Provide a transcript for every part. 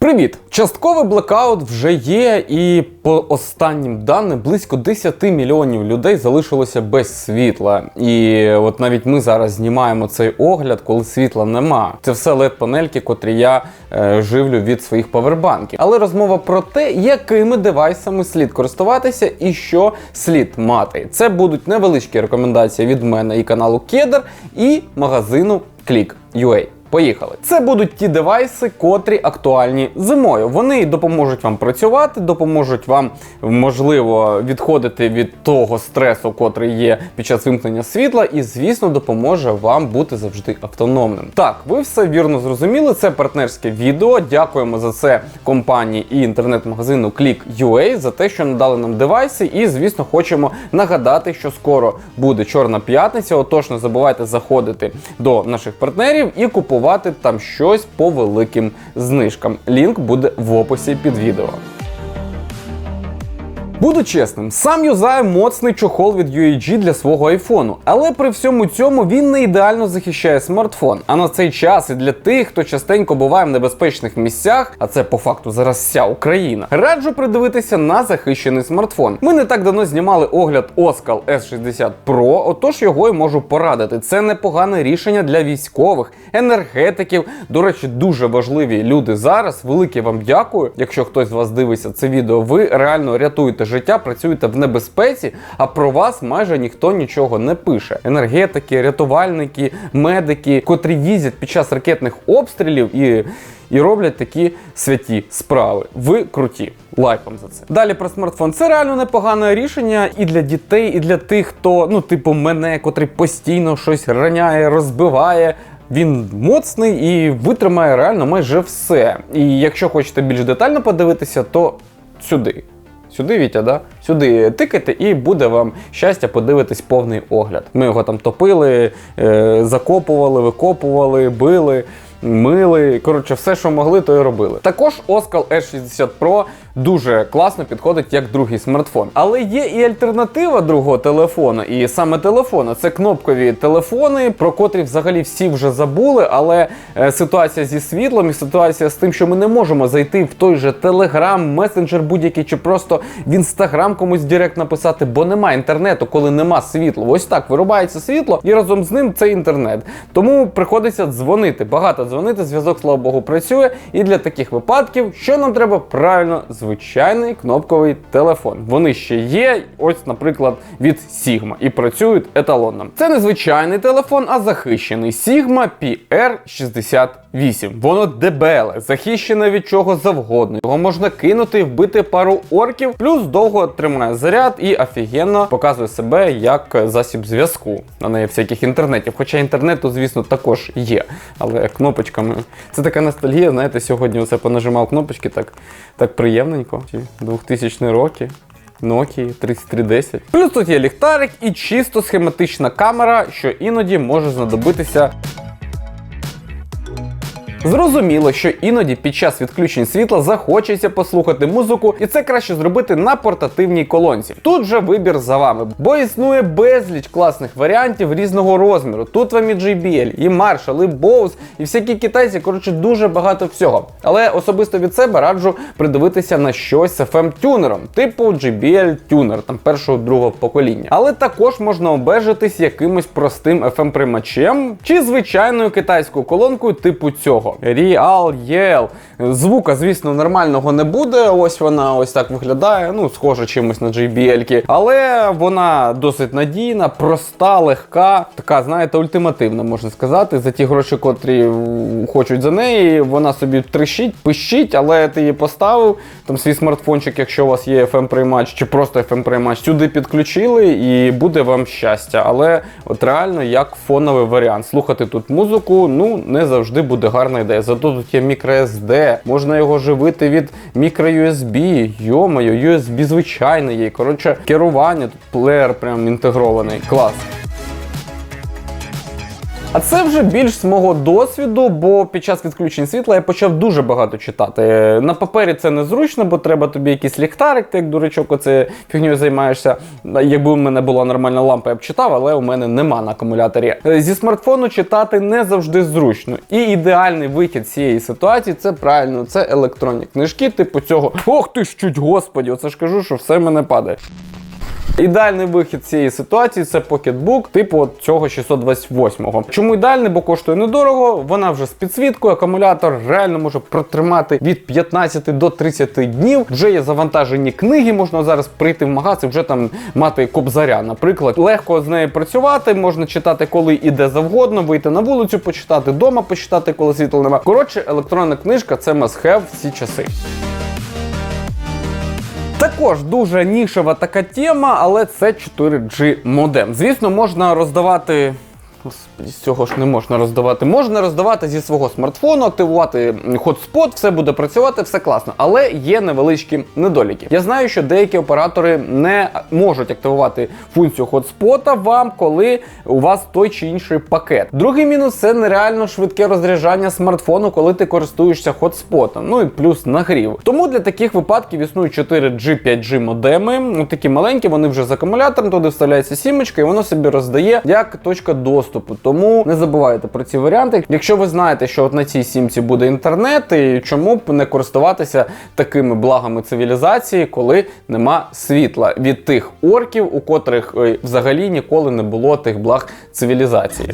Привіт! Частковий блекаут вже є, і по останнім даним близько 10 мільйонів людей залишилося без світла. І от навіть ми зараз знімаємо цей огляд, коли світла нема. Це все led панельки, котрі я е, живлю від своїх павербанків. Але розмова про те, якими девайсами слід користуватися і що слід мати. Це будуть невеличкі рекомендації від мене і каналу Кедр, і магазину Click.ua. Поїхали. Це будуть ті девайси, котрі актуальні зимою. Вони допоможуть вам працювати, допоможуть вам, можливо, відходити від того стресу, котрий є під час вимкнення світла, і, звісно, допоможе вам бути завжди автономним. Так, ви все вірно зрозуміли. Це партнерське відео. Дякуємо за це компанії і інтернет-магазину Click.ua за те, що надали нам девайси. І, звісно, хочемо нагадати, що скоро буде Чорна п'ятниця. Отож, не забувайте заходити до наших партнерів і купувати там щось по великим знижкам. Лінк буде в описі під відео. Буду чесним, сам юзаю моцний чохол від UAG для свого айфону, але при всьому цьому він не ідеально захищає смартфон. А на цей час і для тих, хто частенько буває в небезпечних місцях, а це по факту зараз вся Україна, раджу придивитися на захищений смартфон. Ми не так давно знімали огляд Oskal S60 Pro, отож його й можу порадити. Це непогане рішення для військових, енергетиків. До речі, дуже важливі люди зараз. Велике вам дякую. Якщо хтось з вас дивиться це відео, ви реально рятуєте життя, працюєте в небезпеці, а про вас майже ніхто нічого не пише. Енергетики, рятувальники, медики, котрі їздять під час ракетних обстрілів і. І роблять такі святі справи. Ви круті. Лайком за це. Далі про смартфон. Це реально непогане рішення і для дітей, і для тих, хто, ну, типу, мене, котрий постійно щось раняє, розбиває. Він моцний і витримає реально майже все. І якщо хочете більш детально подивитися, то сюди. Сюди, Вітя, да? Сюди тикайте, і буде вам щастя подивитись повний огляд. Ми його там топили, е, закопували, викопували, били, мили. Коротше, все, що могли, то і робили. Також Оскал S60 Pro дуже класно підходить як другий смартфон. Але є і альтернатива другого телефону, і саме телефону. Це кнопкові телефони, про котрі взагалі всі вже забули. Але е, ситуація зі світлом і ситуація з тим, що ми не можемо зайти в той же Телеграм, месенджер будь-який, чи просто в інстаграм комусь директ написати, бо немає інтернету, коли нема світла. Ось так вирубається світло, і разом з ним це інтернет. Тому приходиться дзвонити. Багато дзвонити. Зв'язок, слава Богу, працює. І для таких випадків, що нам треба правильно звичайний кнопковий телефон. Вони ще є, ось, наприклад, від Sigma і працюють еталонно. Це не звичайний телефон, а захищений Sigma PR68. Воно дебеле, захищене від чого завгодно. Його можна кинути і вбити пару орків, плюс довго тримає заряд і офігенно показує себе як засіб зв'язку. На неї всяких інтернетів. Хоча інтернету, звісно, також є. Але кнопочками. Це така ностальгія, знаєте, сьогодні оце понажимав кнопочки так, так приємненько. Ті 2000 роки. Nokia 3310. Плюс тут є ліхтарик і чисто схематична камера, що іноді може знадобитися. Зрозуміло, що іноді під час відключень світла захочеться послухати музику, і це краще зробити на портативній колонці. Тут же вибір за вами, бо існує безліч класних варіантів різного розміру. Тут вам і JBL, і Marshall, і Bose, і всякі китайці, коротше, дуже багато всього. Але особисто від себе раджу придивитися на щось з FM тюнером, типу JBL Tuner, там першого другого покоління. Але також можна обмежитись якимось простим FM приймачем чи звичайною китайською колонкою типу цього. Real Yell. Звука, звісно, нормального не буде. Ось вона ось так виглядає. Ну, схоже чимось на JBL. Але вона досить надійна, проста, легка, така, знаєте, ультимативна, можна сказати. За ті гроші, котрі хочуть за неї, вона собі трещить, пищить, але ти її поставив. Там свій смартфончик, якщо у вас є FM приймач чи просто FM приймач, сюди підключили і буде вам щастя. Але от реально як фоновий варіант. Слухати тут музику, ну не завжди буде ідея. Зато тут є microSD, можна його живити від microUSB, йомаю, USB звичайний є. Коротше, керування, тут плеєр прям інтегрований. Клас. А це вже більш з мого досвіду, бо під час відключень світла я почав дуже багато читати. На папері це незручно, бо треба тобі якийсь ліхтарик, ти як дурачок, оце фігньою займаєшся. Якби у мене була нормальна лампа, я б читав, але у мене нема на акумуляторі. Е, Зі смартфону читати не завжди зручно. І ідеальний вихід цієї ситуації це правильно, це електронні книжки, типу цього. Ох ти ж чуть, господі, оце ж кажу, що все в мене падає. Ідеальний вихід цієї ситуації це покетбук типу цього 628-го. Чому ідеальний? Бо коштує недорого, вона вже з підсвіткою, акумулятор реально може протримати від 15 до 30 днів. Вже є завантажені книги, можна зараз прийти в магаз і вже там мати кобзаря. Наприклад, легко з нею працювати, можна читати, коли і де завгодно, вийти на вулицю, почитати вдома, почитати, коли світла немає. Коротше, електронна книжка це must-have всі часи. Також дуже нішева така тема, але це 4G модем. Звісно, можна роздавати. Господи, з цього ж не можна роздавати. Можна роздавати зі свого смартфону, активувати хотспот, все буде працювати, все класно. Але є невеличкі недоліки. Я знаю, що деякі оператори не можуть активувати функцію хотспота вам, коли у вас той чи інший пакет. Другий мінус це нереально швидке розряджання смартфону, коли ти користуєшся хотспотом. Ну і плюс нагрів. Тому для таких випадків існують 4G, 5G модеми. Ну, такі маленькі, вони вже з акумулятором, туди вставляється сімочка, і воно собі роздає як точка доступу. Тому не забувайте про ці варіанти. Якщо ви знаєте, що от на цій сімці буде інтернет, і чому б не користуватися такими благами цивілізації, коли нема світла від тих орків, у котрих е, взагалі ніколи не було тих благ цивілізації.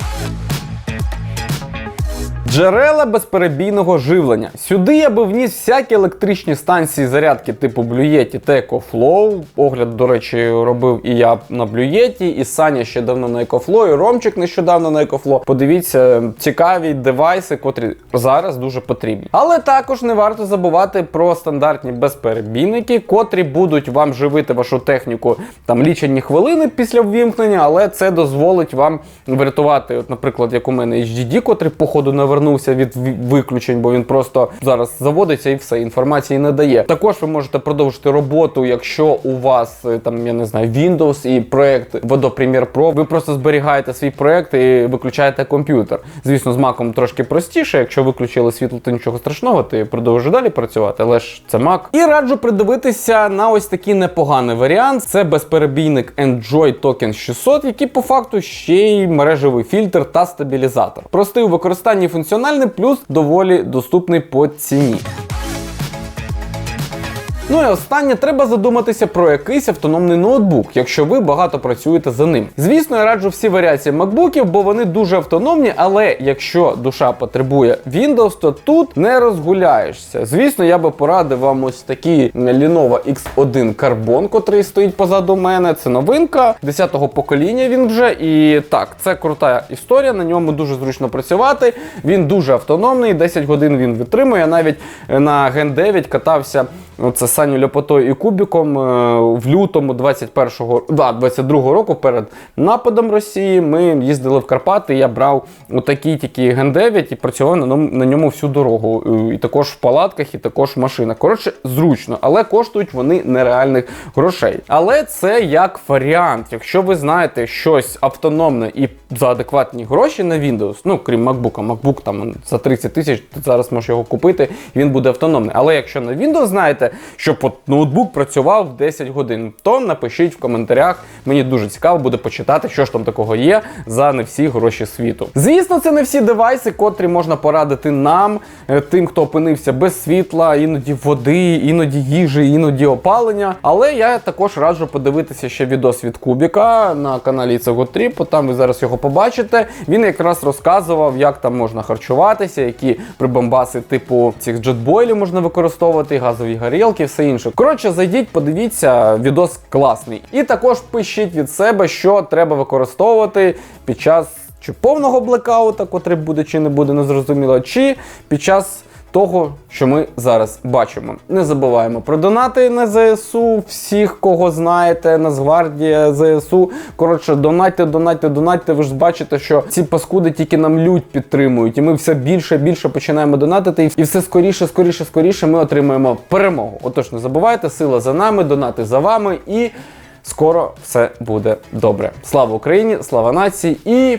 Джерела безперебійного живлення. Сюди я би вніс всякі електричні станції зарядки типу Blue та EcoFlow. Огляд, до речі, робив і я на Blue і Саня ще давно на EcoFlow, і Ромчик нещодавно на EcoFlow. Подивіться, цікаві девайси, котрі зараз дуже потрібні. Але також не варто забувати про стандартні безперебійники, котрі будуть вам живити вашу техніку там лічені хвилини після ввімкнення, але це дозволить вам врятувати, от, наприклад, як у мене HDD, котрий походу навернувся від виключень, бо він просто зараз заводиться і все, інформації не дає. Також ви можете продовжити роботу, якщо у вас е, там, я не знаю, Windows і проект Premiere Pro, ви просто зберігаєте свій проект і виключаєте комп'ютер. Звісно, з Mac трошки простіше. Якщо виключили світло, то нічого страшного, ти продовжуєш далі працювати, але ж це Mac. І раджу придивитися на ось такий непоганий варіант. Це безперебійник Android Token 600, який по факту ще й мережевий фільтр та стабілізатор. Простий у використанні функціональний, плюс доволі доступний по ціні. Ну і останнє, треба задуматися про якийсь автономний ноутбук, якщо ви багато працюєте за ним. Звісно, я раджу всі варіації макбуків, бо вони дуже автономні, але якщо душа потребує Windows, то тут не розгуляєшся. Звісно, я би порадив вам ось такий Lenovo X1 Carbon, котрий стоїть позаду мене. Це новинка 10-го покоління він вже. І так, це крута історія. На ньому дуже зручно працювати. Він дуже автономний, 10 годин він витримує. Навіть на Gen 9 катався. Оце Саню Ляпотою і Кубіком е, в лютому 21-го, да, 22-го року перед нападом Росії ми їздили в Карпати. Я брав отакий тільки Ген 9 і працював на ньому, всю дорогу. Е, І також в палатках, і також в машинах. Коротше, зручно, але коштують вони нереальних грошей. Але це як варіант. Якщо ви знаєте щось автономне і за адекватні гроші на Windows, ну крім MacBook, MacBook там за 30 тисяч, ти зараз можеш його купити, він буде автономний. Але якщо на Windows знаєте, щоб от ноутбук працював 10 годин, то напишіть в коментарях. Мені дуже цікаво буде почитати, що ж там такого є за не всі гроші світу. Звісно, це не всі девайси, котрі можна порадити нам, е, тим, хто опинився без світла, іноді води, іноді їжі, іноді опалення. Але я також раджу подивитися ще відос від Кубіка на каналі Це Готріп, там ви зараз його побачите. Він якраз розказував, як там можна харчуватися, які прибамбаси типу цих джетбойлів можна використовувати, газові горілки, все інше. Коротше, зайдіть, подивіться, відос класний. І також пишіть від себе, що треба використовувати під час чи повного блекаута, котрий буде чи не буде, незрозуміло, чи під час. Того, що ми зараз бачимо. Не забуваємо про донати на ЗСУ, всіх, кого знаєте, Нацгвардія, ЗСУ. Коротше, донатьте, донатьте, донатьте. Ви ж бачите, що ці паскуди тільки нам лють підтримують, і ми все більше і більше починаємо донатити, і все скоріше, скоріше, скоріше ми отримаємо перемогу. Отож, не забувайте, сила за нами, донати за вами, і скоро все буде добре. Слава Україні, слава нації і